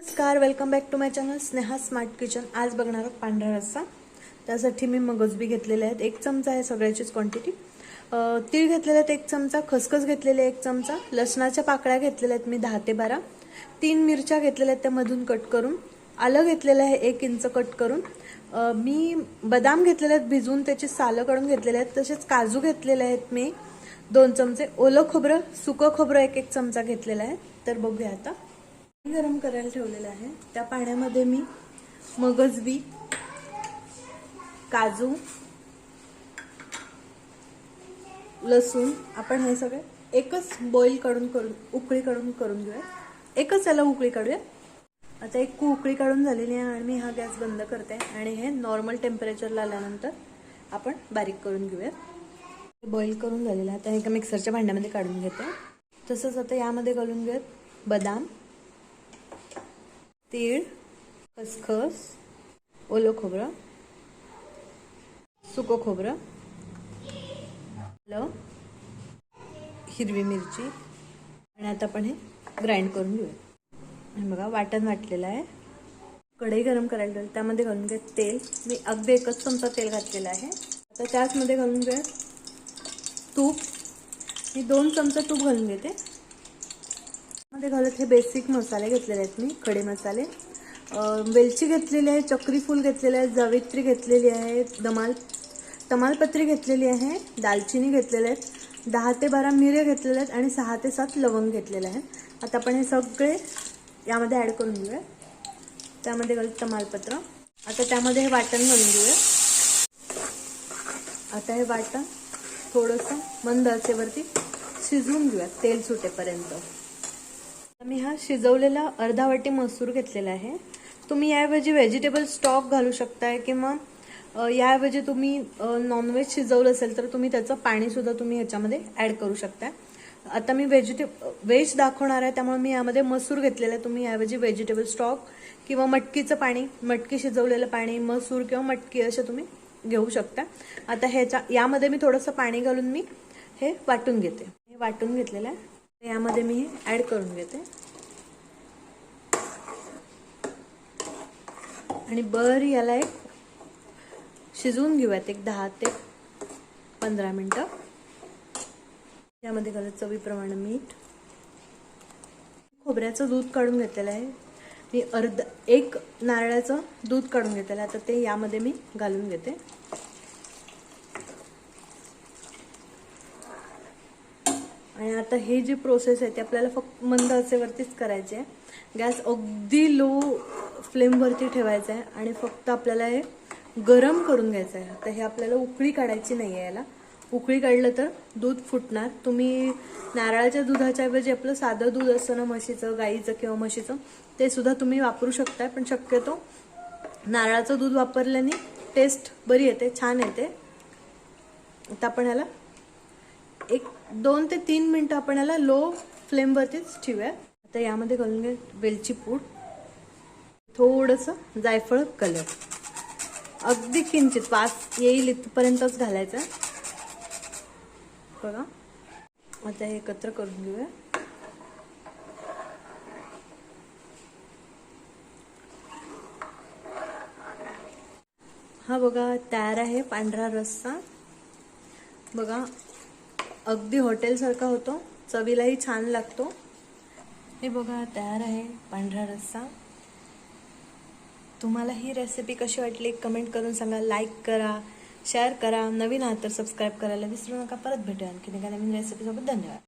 नमस्कार welcome back to my channel Sneha smart kitchen आज बघणार आहोत पांढरा रस्सा. त्यासाठी मी मगजबी घेतलेले आहेत. एक चमचा आहे सगळ्याचीच क्वांटिटी तीळ घेतलेले आहेत एक चमचा खसखस घेतलेले एक चमचा लसणाच्या पाकळ्या घेतलेल्या आहेत मी दहा ते बारा. तीन मिरच्या घेतलेल्या आहेत त्यामधून कट करून. आलं घेतलेलं आहे एक इंच कट करून. मी बदाम घेतलेले आहेत भिजवून त्याची सालं काढून घेतलेले आहेत. तसेच काजू घेतलेले आहेत मी दोन चमचे. ओलं खोबरं सुकं खोबरं एक एक चमचा घेतलेला आहे. तर बघूया आता. गरम करायला ठेवलेलं आहे. त्या पाण्यामध्ये मी मगजबी काजू लसूण आपण हे सगळे एकच बॉईल काढून करून उकळी काढून करून घेऊया. एकच याला उकळी काढूया. आता एक उकळी काढून झालेली आहे आणि मी हा गॅस बंद करते आणि हे नॉर्मल टेम्परेचरला आल्यानंतर आपण बारीक करून घेऊया. बॉईल करून झालेलं आहे. आता हे एका मिक्सरच्या भांड्यामध्ये काढून घेते. तसंच आता यामध्ये घालून घेऊयात बदाम. तीळ खसखस ओलं खोबरं सुकं खोबरं आलं हिरवी मिरची आणि आता आपण हे ग्राइंड करून घेऊया. बघा वाटण वाटलेलं आहे. कढई गरम करायला ठेवली त्यामध्ये घालून घ्या तेल. मी अगदी एकच चमचा तेल घातलेलं आहे. आता त्याचमध्ये घालून घ्या तूप. मी दोन चमचा तूप घालून घेते. मध्ये घालत हे बेसिक मसाले घेतलेले आहेत मी खडे मसाले. वेलची घेतलेली आहे चक्री फूल घेतलेले आहे जावित्री घेतलेली आहे दमाल तमालपत्री घेतलेली आहे दालचिनी घेतलेले आहेत दहा ते बारा मिरे घेतलेले आहेत आणि सहा ते सात लवंग घेतलेले आहेत. आता आपण हे सगळे यामध्ये ॲड करून घेऊया. त्यामध्ये घालत तमालपत्र. आता त्यामध्ये हे वाटण घालून घेऊया. आता हे वाटण थोडंसं मंद असेवरती शिजवून घेऊया तेल सुटेपर्यंत. मी हा शिजवलेला अर्धा वाटी मसूर घेतलेला आहे. तुम्ही याऐवजी व्हेजिटेबल स्टॉक घालू शकताय किंवा याऐवजी तुम्ही नॉनव्हेज शिजवलं असेल तर तुम्ही त्याचं पाणीसुद्धा तुम्ही ह्याच्यामध्ये ॲड करू शकताय. आता मी व्हेजिटे व्हेज दाखवणार आहे त्यामुळे मी यामध्ये मसूर घेतलेला आहे. तुम्ही याऐवजी व्हेजिटेबल स्टॉक किंवा मटकीचं पाणी मटकी शिजवलेलं पाणी मसूर किंवा मटकी असे तुम्ही घेऊ शकता आता ह्याच्या यामध्ये मी थोडंसं पाणी घालून मी हे वाटून घेते. हे वाटून घेतलेलं आहे. यामध्ये मी हे ॲड करून घेते. आणि बर याला एक शिजवून घेऊयात एक दहा ते पंधरा मिनटं. यामध्ये घालत चवीप्रमाणे मीठ. खोबऱ्याचं दूध काढून घेतलेलं आहे. मी अर्ध एक नारळाचं दूध काढून घेतलेलं आहे. आता ते यामध्ये मी घालून घेते. आणि आता हे जी प्रोसेस आहे ती आपल्याला फक्त मंद असेवरतीच करायची आहे गॅस अगदी लो फ्लेमवरती ठेवायचं आहे आणि फक्त आपल्याला हे गरम करून घ्यायचं आहे. तर हे आपल्याला उकळी काढायची नाही आहे याला. उकळी काढलं तर दूध फुटणार. तुम्ही नारळाच्या दुधाच्या ऐवजी आपलं साधं दूध असतं ना म्हशीचं गाईचं किंवा म्हशीचं ते सुद्धा तुम्ही वापरू शकताय पण शक्यतो नारळाचं दूध वापरल्याने टेस्ट बरी येते छान येते. आता आपण ह्याला एक दोन ते तीन मिनटं आपण याला लो फ्लेमवरतीच ठेवूया. आता यामध्ये घालून घ्या वेलची पूड. थोडंसं जायफळ कलर. अगदी किंचित वास येईल इथपर्यंतच घालायचं. बघा. आता हे एकत्र करून घेऊया. हा बघा तयार आहे पांढरा रस्सा. बघा अगदी हॉटेलसारखा होतो. चवीलाही छान लागतो. हे बघा तयार आहे पांढरा रस्सा. तुम्हाला ही रेसिपी कशी वाटली कमेंट करून सांगा लाईक करा शेअर करा. नवीन आहात तर सबस्क्राईब करायला विसरू नका. परत भेटूया आणखी एका नवीन रेसिपीसोबत धन्यवाद.